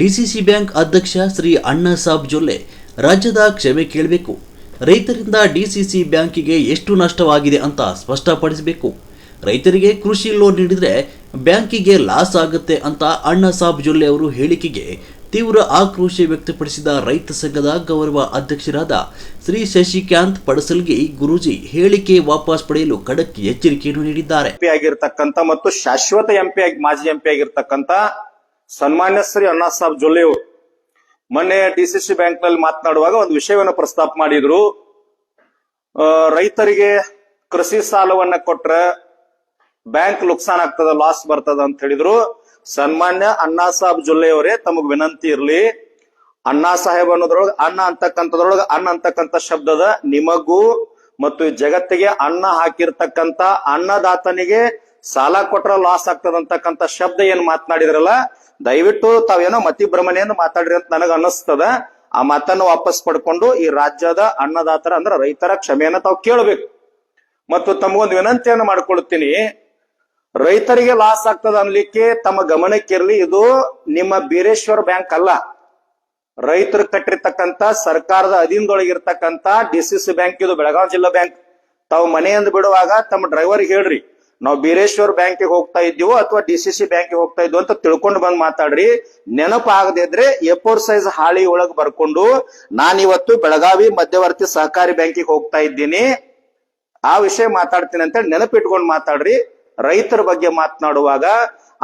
DCC bank ಅಧ್ಯಕ್ಷ ಶ್ರೀ ಅಣ್ಣ ಸಾಬ್ ಜೊಲ್ಲೆ, ರಾಜ್ಯದ ಕ್ಷಮೆ ಕೇಳಬೇಕು. ರೈತರಿಂದ ಡಿಸಿಸಿ ಬ್ಯಾಂಕಿಗೆ ಎಷ್ಟು ನಷ್ಟವಾಗಿದೆ ಅಂತ ಸ್ಪಷ್ಟಪಡಿಸಬೇಕು. ರೈತರಿಗೆ ಕೃಷಿ ಲೋನ್ ನೀಡಿದರೆ ಬ್ಯಾಂಕಿಗೆ ಲಾಸ್ ಆಗುತ್ತೆ ಅಂತ ಅಣ್ಣಾ ಸಾಬ್ ಜೊಲ್ಲೆ ಅವರು ಹೇಳಿಕೆಗೆ ತೀವ್ರ ಆಕ್ರೋಶ ವ್ಯಕ್ತಪಡಿಸಿದ ರೈತ ಸಂಘದ ಗೌರವ ಅಧ್ಯಕ್ಷರಾದ ಶ್ರೀ ಶಶಿಕಾಂತ್ ಪಡಸಲ್ಗಿ ಗುರೂಜಿ ಹೇಳಿಕೆ ವಾಪಸ್ ಪಡೆಯಲು ಖಡಕ್ ಎಚ್ಚರಿಕೆಯನ್ನು ನೀಡಿದ್ದಾರೆ. ಮತ್ತು ಶಾಶ್ವತ ಎಂಪಿ ಮಾಜಿ ಎಂಪಿ ಆಗಿರ್ತಕ್ಕಂಥ ಸನ್ಮಾನ್ಯ ಶ್ರೀ ಅಣ್ಣಾ ಸಾಬ್ ಜೊಲ್ಲೆ ಅವರು ಮೊನ್ನೆ ಡಿಸಿಸಿ ಬ್ಯಾಂಕ್ನಲ್ಲಿ ಮಾತನಾಡುವಾಗ ಒಂದು ವಿಷಯವನ್ನು ಪ್ರಸ್ತಾಪ ಮಾಡಿದ್ರು. ರೈತರಿಗೆ ಕೃಷಿ ಸಾಲವನ್ನ ಕೊಟ್ರ ಬ್ಯಾಂಕ್ ನುಕ್ಸಾನ್ ಆಗ್ತದ, ಲಾಸ್ ಬರ್ತದ ಅಂತ ಹೇಳಿದ್ರು. ಸನ್ಮಾನ್ಯ ಅಣ್ಣಾ ಸಾಹೇಬ್ ಜೊಲ್ಲೆ ಅವರೇ ತಮಗ್ ವಿನಂತಿ ಇರ್ಲಿ. ಅಣ್ಣಾ ಸಾಹೇಬ್ ಅನ್ನೋದ್ರೊಳಗ ಅಣ್ಣ ಅಂತಕ್ಕಂಥದ್ರೊಳಗ ಅನ್ನ ಅಂತಕ್ಕಂಥ ಶಬ್ದದ ನಿಮಗೂ ಮತ್ತು ಜಗತ್ತಿಗೆ ಅನ್ನ ಹಾಕಿರ್ತಕ್ಕಂಥ ಅನ್ನದಾತನಿಗೆ ಸಾಲ ಕೊಟ್ರ ಲಾಸ್ ಆಗ್ತದ ಅಂತಕ್ಕಂಥ ಶಬ್ದ ಏನ್ ಮಾತನಾಡಿದ್ರಲ್ಲ, ದಯವಿಟ್ಟು ತಾವೇನೋ ಮತಿ ಭ್ರಮಣೆಯನ್ನು ಮಾತಾಡ್ರಿ ಅಂತ ನನಗ ಅನ್ನಿಸ್ತದ. ಆ ಮಾತನ್ನು ವಾಪಸ್ ಪಡ್ಕೊಂಡು ಈ ರಾಜ್ಯದ ಅನ್ನದಾತರ ಅಂದ್ರೆ ರೈತರ ಕ್ಷಮೆಯನ್ನ ತಾವು ಕೇಳಬೇಕು. ಮತ್ತು ತಮಗೊಂದು ವಿನಂತಿಯನ್ನು ಮಾಡ್ಕೊಳ್ತೀನಿ. ರೈತರಿಗೆ ಲಾಸ್ ಆಗ್ತದ ಅನ್ಲಿಕ್ಕೆ ತಮ್ಮ ಗಮನಕ್ಕಿರ್ಲಿ ಇದು ನಿಮ್ಮ ಬೀರೇಶ್ವರ ಬ್ಯಾಂಕ್ ಅಲ್ಲ. ರೈತರು ಕಟ್ಟಿರ್ತಕ್ಕಂಥ ಸರ್ಕಾರದ ಅಧೀನದೊಳಗಿರ್ತಕ್ಕಂತ ಡಿಸಿಸಿ ಬ್ಯಾಂಕ್, ಇದು ಬೆಳಗಾವಿ ಜಿಲ್ಲಾ ಬ್ಯಾಂಕ್. ತಾವು ಮನೆಯಿಂದ ಬಿಡುವಾಗ ತಮ್ಮ ಡ್ರೈವರ್ಗೆ ಹೇಳ್ರಿ. ನಾವು ಬೀರೇಶ್ವರ್ ಬ್ಯಾಂಕಿಗೆ ಹೋಗ್ತಾ ಇದ್ದೀವೋ ಅಥವಾ ಡಿಸಿಸಿ ಬ್ಯಾಂಕಿಗೆ ಹೋಗ್ತಾ ಇದ್ವು ಅಂತ ತಿಳ್ಕೊಂಡು ಬಂದು ಮಾತಾಡ್ರಿ. ನೆನಪಾಗದಿದ್ರೆ ಎಫೋರ್ ಸೈಜ್ ಹಾಳಿ ಒಳಗ್ ಬರ್ಕೊಂಡು ನಾನಿವತ್ತು ಬೆಳಗಾವಿ ಮಧ್ಯವರ್ತಿ ಸಹಕಾರಿ ಬ್ಯಾಂಕಿಗೆ ಹೋಗ್ತಾ ಇದ್ದೀನಿ. ಆ ವಿಷಯ ಮಾತಾಡ್ತೀನಿ ಅಂತ ನೆನಪಿಟ್ಕೊಂಡು ಮಾತಾಡ್ರಿ. ರೈತರ ಬಗ್ಗೆ ಮಾತನಾಡುವಾಗ,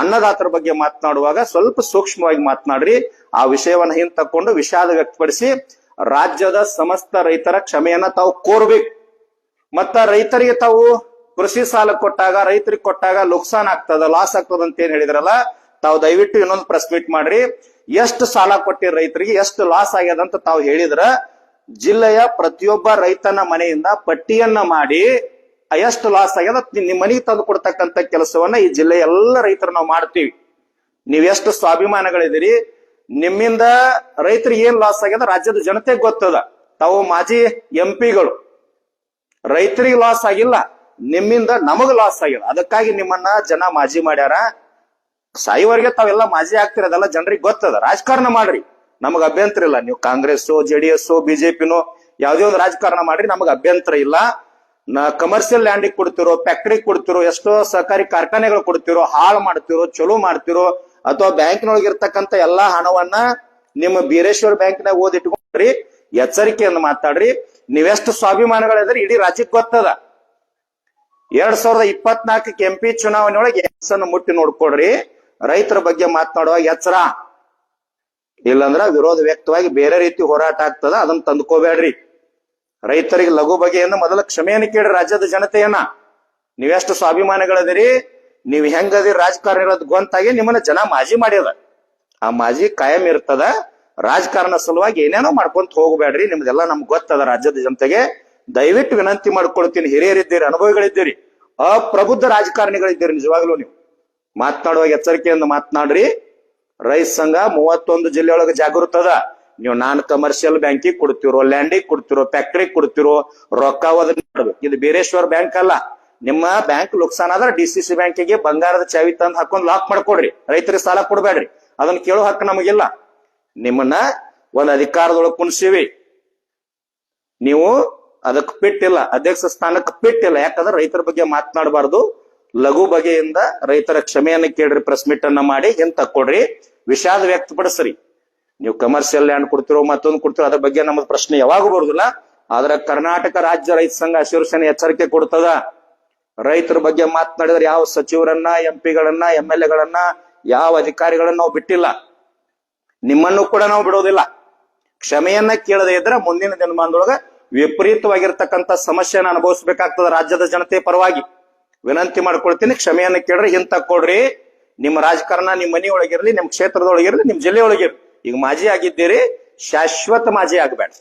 ಅನ್ನದಾತರ ಬಗ್ಗೆ ಮಾತನಾಡುವಾಗ ಸ್ವಲ್ಪ ಸೂಕ್ಷ್ಮವಾಗಿ ಮಾತನಾಡ್ರಿ. ಆ ವಿಷಯವನ್ನ ಹಿಂದ್ ತಕೊಂಡು ವಿಷಾದ ವ್ಯಕ್ತಪಡಿಸಿ ರಾಜ್ಯದ ಸಮಸ್ತ ರೈತರ ಕ್ಷಮೆಯನ್ನ ತಾವು ಕೋರ್ಬೇಕು. ಮತ್ತ ರೈತರಿಗೆ ತಾವು ಕೃಷಿ ಸಾಲ ಕೊಟ್ಟಾಗ, ರೈತರಿಗೆ ಕೊಟ್ಟಾಗ ನುಕ್ಸಾನ್ ಆಗ್ತದ ಲಾಸ್ ಆಗ್ತದ ಅಂತ ಏನ್ ಹೇಳಿದ್ರಲ್ಲ, ತಾವು ದಯವಿಟ್ಟು ಇನ್ನೊಂದು ಪ್ರೆಸ್ ಮೀಟ್ ಮಾಡ್ರಿ. ಎಷ್ಟು ಸಾಲ ಕೊಟ್ಟಿರ ರೈತರಿಗೆ, ಎಷ್ಟು ಲಾಸ್ ಆಗ್ಯದ ಅಂತ ತಾವು ಹೇಳಿದ್ರ, ಜಿಲ್ಲೆಯ ಪ್ರತಿಯೊಬ್ಬ ರೈತನ ಮನೆಯಿಂದ ಪಟ್ಟಿಯನ್ನ ಮಾಡಿ, ಎಷ್ಟು ಲಾಸ್ ಆಗ್ಯದ ನಿಮ್ಮ ಮನೆಗೆ ತಂದು ಕೊಡ್ತಕ್ಕಂತ ಕೆಲಸವನ್ನ ಈ ಜಿಲ್ಲೆಯ ಎಲ್ಲ ರೈತರು ನಾವು ಮಾಡ್ತೀವಿ. ನೀವ್ ಎಷ್ಟು ಸ್ವಾಭಿಮಾನಗಳಿದ್ದೀರಿ, ನಿಮ್ಮಿಂದ ರೈತರಿಗೆ ಏನ್ ಲಾಸ್ ಆಗ್ಯದ, ರಾಜ್ಯದ ಜನತೆಗೆ ಗೊತ್ತದ. ತಾವು ಮಾಜಿ ಎಂಪಿಗಳು ರೈತರಿಗೆ ಲಾಸ್ ಆಗಿಲ್ಲ. ನಿಮ್ಮಿಂದ ನಮಗ್ ಲಾಸ್ ಆಗ್ಯದ. ಅದಕ್ಕಾಗಿ ನಿಮ್ಮನ್ನ ಜನ ಮಾಜಿ ಮಾಡ್ಯಾರ. ಸಾಯಿವರೆಗೆ ತಾವೆಲ್ಲ ಮಾಜಿ ಆಗ್ತಿರೋದಲ್ಲ, ಜನರಿಗೆ ಗೊತ್ತದ. ರಾಜಕಾರಣ ಮಾಡ್ರಿ. ನಮಗ್ ಅಭ್ಯಂತರ ಇಲ್ಲ. ನೀವು ಕಾಂಗ್ರೆಸ್ ಜೆ ಡಿ ಎಸ್ ಬಿಜೆಪಿನೋ ಯಾವ್ದೇ ಒಂದು ರಾಜಕಾರಣ ಮಾಡ್ರಿ, ನಮಗ್ ಅಭ್ಯಂತರ ಇಲ್ಲ. ಕಮರ್ಷಿಯಲ್ ಲ್ಯಾಂಡಿಗೆ ಕೊಡ್ತಿರೋ ಫ್ಯಾಕ್ಟ್ರಿ ಕೊಡ್ತಿರೋ, ಎಷ್ಟೋ ಸಹಕಾರಿ ಕಾರ್ಖಾನೆಗಳು ಕೊಡ್ತಿರೋ, ಹಾಳು ಮಾಡ್ತಿರೋ, ಚಲೋ ಮಾಡ್ತಿರೋ, ಅಥವಾ ಬ್ಯಾಂಕ್ನೊಳಗೆ ಇರ್ತಕ್ಕಂಥ ಎಲ್ಲಾ ಹಣವನ್ನ ನಿಮ್ಮ ಬೀರೇಶ್ವರ ಬ್ಯಾಂಕ್ನಾಗ ಓದಿಟ್ಕೊಂಡ್ರಿ ಎಚ್ಚರಿಕೆಯನ್ನು ಮಾತಾಡ್ರಿ. ನೀವೆಷ್ಟು ಸ್ವಾಭಿಮಾನಗಳಿದ್ರೆ ಇಡೀ ರಾಜ್ಯಕ್ಕೆ ಗೊತ್ತದ. ಎರಡ್ ಸಾವಿರದ ಇಪ್ಪತ್ನಾಲ್ಕಕ್ಕೆ ಎಂ ಪಿ ಚುನಾವಣೆ ಒಳಗೆ ಎಸ್ಸನ್ನು ಮುಟ್ಟಿ ನೋಡ್ಕೊಡ್ರಿ ರೈತರ ಬಗ್ಗೆ ಮಾತನಾಡುವಾಗ ಎಚ್ಚರ. ಇಲ್ಲಂದ್ರ ವಿರೋಧ ವ್ಯಕ್ತವಾಗಿ ಬೇರೆ ರೀತಿ ಹೋರಾಟ ಆಗ್ತದ, ಅದನ್ನ ತಂದ್ಕೋಬೇಡ್ರಿ. ರೈತರಿಗೆ ಲಘು ಬಗೆಯನ್ನು ಮೊದಲ ಕ್ಷಮೆಯನ್ನು ಕೇಳಿ ರಾಜ್ಯದ ಜನತೆಯನ್ನ. ನೀವೆಷ್ಟು ಸ್ವಾಭಿಮಾನಿಗಳದಿರಿ, ನೀವ್ ಹೆಂಗದಿ ರಾಜಕಾರಣ ಇರೋದ್ ಗೊಂತಾಗಿ ನಿಮ್ಮನ್ನ ಜನ ಮಾಜಿ ಮಾಡ್ಯದ ಆ ಮಾಜಿ ಕಾಯಂ ಇರ್ತದ, ರಾಜಕಾರಣ ಸಲುವಾಗಿ ಏನೇನೋ ಮಾಡ್ಕೊಂತ ಹೋಗ್ಬೇಡ್ರಿ, ನಿಮ್ದೆಲ್ಲ ನಮ್ಗೆ ಗೊತ್ತದ ರಾಜ್ಯದ ಜನತೆಗೆ. ದಯವಿಟ್ಟು ವಿನಂತಿ ಮಾಡ್ಕೊಳ್ತೀನಿ, ಹಿರಿಯರಿದ್ದೀರಿ, ಅನುಭವಿಗಳಿದ್ದೀರಿ. ಅಪ್ರಬುದ್ಧ ರಾಜಕಾರಣಿಗಳಿದ್ದೀರಿ ನಿಜವಾಗ್ಲೂ ನೀವು. ಮಾತನಾಡುವಾಗ ಎಚ್ಚರಿಕೆಯಿಂದ ಮಾತನಾಡ್ರಿ. ರೈತ ಸಂಘ ಮೂವತ್ತೊಂದು ಜಿಲ್ಲೆಯೊಳಗೆ ಜಾಗೃತ ಅದ ನೀವು ನಾನ್ ಕಮರ್ಷಿಯಲ್ ಬ್ಯಾಂಕಿಗೆ ಕೊಡ್ತಿರೋ ಲ್ಯಾಂಡಿಗೆ ಕೊಡ್ತಿರೋ ಫ್ಯಾಕ್ಟ್ರಿಗೆ ಕೊಡ್ತಿರೋ, ರೊಕ್ಕ ಮಾಡ್ಬೇಕು ಇದು ಬೀರೇಶ್ವರ ಬ್ಯಾಂಕ್ ಅಲ್ಲ. ನಿಮ್ಮ ಬ್ಯಾಂಕ್ ನುಕ್ಸಾನ್ ಆದ್ರೆ ಡಿ ಸಿ ಸಿ ಬ್ಯಾಂಕಿಗೆ ಬಂಗಾರದ ಚಾವಿ ತಂದು ಹಾಕೊಂಡ್ ಲಾಕ್ ಮಾಡ್ಕೊಡ್ರಿ. ರೈತರಿಗೆ ಸಾಲ ಕೊಡಬೇಡ್ರಿ. ಅದನ್ನ ಕೇಳೋ ಹಕ್ಕು ನಮಗಿಲ್ಲ. ನಿಮ್ಮನ್ನ ಒಂದ್ ಅಧಿಕಾರದೊಳಗೆ ಕುಣಿಸಿವಿ. ನೀವು ಅದಕ್ಕೆ ಬಿಟ್ಟಿಲ್ಲ ಅಧ್ಯಕ್ಷ ಸ್ಥಾನಕ್ಕೆ ಬಿಟ್ಟಿಲ್ಲ ಯಾಕಂದ್ರೆ ರೈತರ ಬಗ್ಗೆ ಮಾತನಾಡಬಾರ್ದು. ಲಘು ಬಗೆಯಿಂದ ರೈತರ ಕ್ಷಮೆಯನ್ನು ಕೇಳ್ರಿ ಪ್ರೆಸ್ ಮೀಟ್ ಅನ್ನ ಮಾಡಿ ಏನ್ ತಕ್ಕೊಡ್ರಿ. ವಿಷಾದ ವ್ಯಕ್ತಪಡಿಸ್ರಿ. ನೀವು ಕಮರ್ಷಿಯಲ್ ಲ್ಯಾಂಡ್ ಕೊಡ್ತಿರೋ, ಮತ್ತೊಂದು ಕೊಡ್ತಿರೋ, ಅದ್ರ ಬಗ್ಗೆ ನಮ್ದು ಪ್ರಶ್ನೆ ಯಾವಾಗೂ ಬರುದಿಲ್ಲ. ಆದ್ರೆ ಕರ್ನಾಟಕ ರಾಜ್ಯ ರೈತ ಸಂಘ ಶಿವಸೇನೆ ಎಚ್ಚರಿಕೆ ಕೊಡ್ತದ. ರೈತರ ಬಗ್ಗೆ ಮಾತನಾಡಿದ್ರೆ ಯಾವ ಸಚಿವರನ್ನ ಎಂ ಪಿಗಳನ್ನ ಎಂ ಎಲ್ ಎಗಳನ್ನ ಯಾವ ಅಧಿಕಾರಿಗಳನ್ನ ನಾವು ಬಿಟ್ಟಿಲ್ಲ. ನಿಮ್ಮನ್ನು ಕೂಡ ನಾವು ಬಿಡೋದಿಲ್ಲ. ಕ್ಷಮೆಯನ್ನ ಕೇಳದೇ ಇದ್ರೆ ಮುಂದಿನ ದಿನಮಾನದೊಳಗ ವಿಪರೀತವಾಗಿರ್ತಕ್ಕಂಥ ಸಮಸ್ಯೆನ ಅನುಭವಿಸಬೇಕಾಗ್ತದ ರಾಜ್ಯದ ಜನತೆ ಪರವಾಗಿ. ವಿನಂತಿ ಮಾಡ್ಕೊಳ್ತೀನಿ, ಕ್ಷಮೆಯನ್ನ ಕೇಳ್ರಿ ಹಿಂತ ಕೊಡ್ರಿ. ನಿಮ್ಮ ರಾಜಕಾರಣ ನಿಮ್ಮ ಮನೆಯೊಳಗಿರ್ಲಿ, ನಿಮ್ಮ ಕ್ಷೇತ್ರದೊಳಗಿರ್ಲಿ, ನಿಮ್ಮ ಜಿಲ್ಲೆಯೊಳಗಿರ್ಲಿ. ಈಗ ಮಾಜಿ ಆಗಿದ್ದೀರಿ, ಶಾಶ್ವತ ಮಾಜಿ ಆಗ್ಬೇಡ್ರಿ.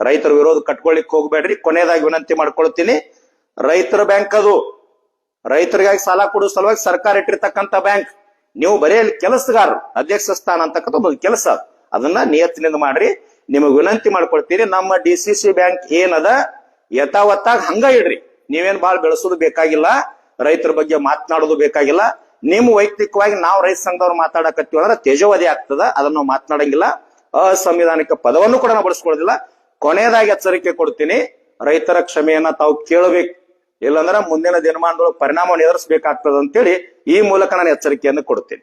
ರೈತರ ವಿರೋಧ ಕಟ್ಕೊಳ್ಳಿಕ್ ಹೋಗ್ಬೇಡ್ರಿ. ಕೊನೆಯದಾಗಿ ವಿನಂತಿ ಮಾಡ್ಕೊಳ್ತೀನಿ, ರೈತರ ಬ್ಯಾಂಕ್ ಅದು. ರೈತರಿಗಾಗಿ ಸಾಲ ಕೊಡೋ ಸಲುವಾಗಿ ಸರ್ಕಾರ ಇಟ್ಟಿರ್ತಕ್ಕಂಥ ಬ್ಯಾಂಕ್. ನೀವು ಬರೀ ಅಲ್ಲಿ ಕೆಲಸಗಾರರು ಅಧ್ಯಕ್ಷ ಸ್ಥಾನ ಅಂತಕ್ಕಂಥ ಒಂದು ಕೆಲಸ. ಅದನ್ನ ನಿಯತ್ತಿನಿಂದ ಮಾಡ್ರಿ. ನಿಮಗೆ ವಿನಂತಿ ಮಾಡ್ಕೊಳ್ತೀರಿ ನಮ್ಮ ಡಿ ಸಿ ಸಿ ಬ್ಯಾಂಕ್ ಏನದ? ಯಥಾವತ್ತಾಗ ಹಂಗ ಇಡ್ರಿ. ನೀವೇನ್ ಬಾಳ್ ಬೆಳೆಸೋದು ಬೇಕಾಗಿಲ್ಲ, ರೈತರ ಬಗ್ಗೆ ಮಾತನಾಡೋದು ಬೇಕಾಗಿಲ್ಲ. ನಿಮ್ಮ ವೈಯಕ್ತಿಕವಾಗಿ ನಾವು ರೈತ ಸಂಘದವ್ರು ಮಾತಾಡಕತ್ತೀವಿ ಅಂದ್ರೆ ತೇಜೋವಧಿ ಆಗ್ತದ, ಅದನ್ನ ಮಾತನಾಡಂಗಿಲ್ಲ. ಅಸಂವಿಧಾನಿಕ ಪದವನ್ನು ಕೂಡ ನಾವು ಬಳಸ್ಕೊಳ್ಳೋದಿಲ್ಲ. ಕೊನೆಯದಾಗಿ ಎಚ್ಚರಿಕೆ ಕೊಡ್ತೀನಿ, ರೈತರ ಕ್ಷಮೆಯನ್ನ ತಾವು ಕೇಳಬೇಕು. ಇಲ್ಲಂದ್ರೆ ಮುಂದಿನ ದಿನಮಾನದೊಳಗೆ ಪರಿಣಾಮವನ್ನು ಎದುರಿಸಬೇಕಾಗ್ತದೆ ಅಂತೇಳಿ ಈ ಮೂಲಕ ನಾನು ಎಚ್ಚರಿಕೆಯನ್ನು ಕೊಡ್ತೀನಿ.